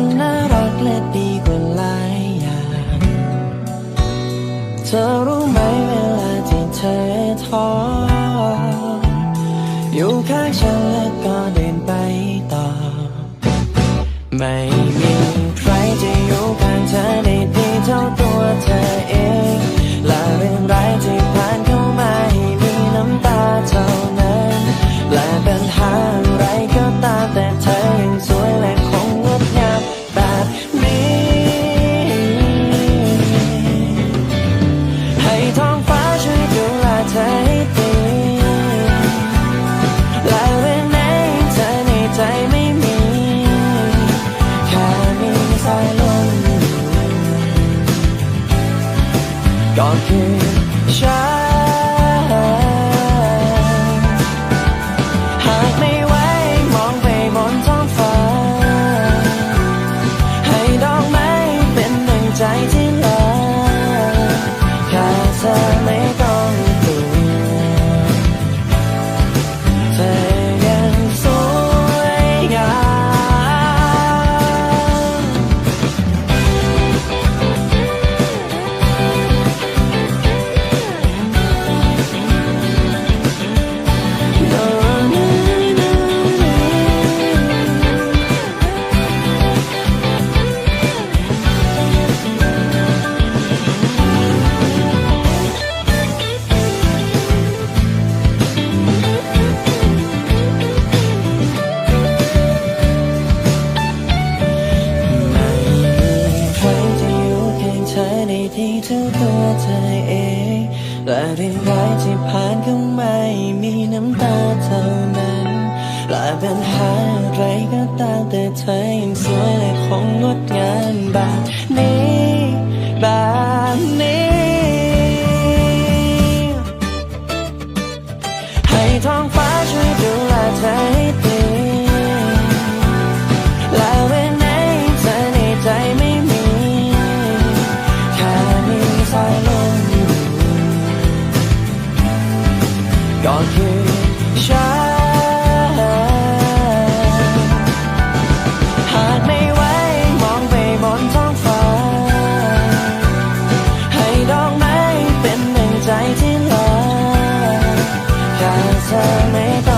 มันน่ารักและดีกว่าหลายอย่าง เธอรู้ไหมเวลาที่เธอท้อ อยู่ข้างฉันแล้วก็เดินไปต่อ ไม่มีใครจะอยู่ข้างเธอได้ ก็คือฉัน ท่าตัวเธอเอง และเรื่องร้ายที่ผ่านก็ไม่มีน้ำตาเท่านั้น และปัญหาอะไรก็ตามแต่เธอยังสวยและคงงดงาม ก็คือฉันหากไม่ไหวมองไปบนท้องฟ้า ให้ดอกไม้เป็นหนึ่งใจที่ลาแค่เธอไม่ต้อง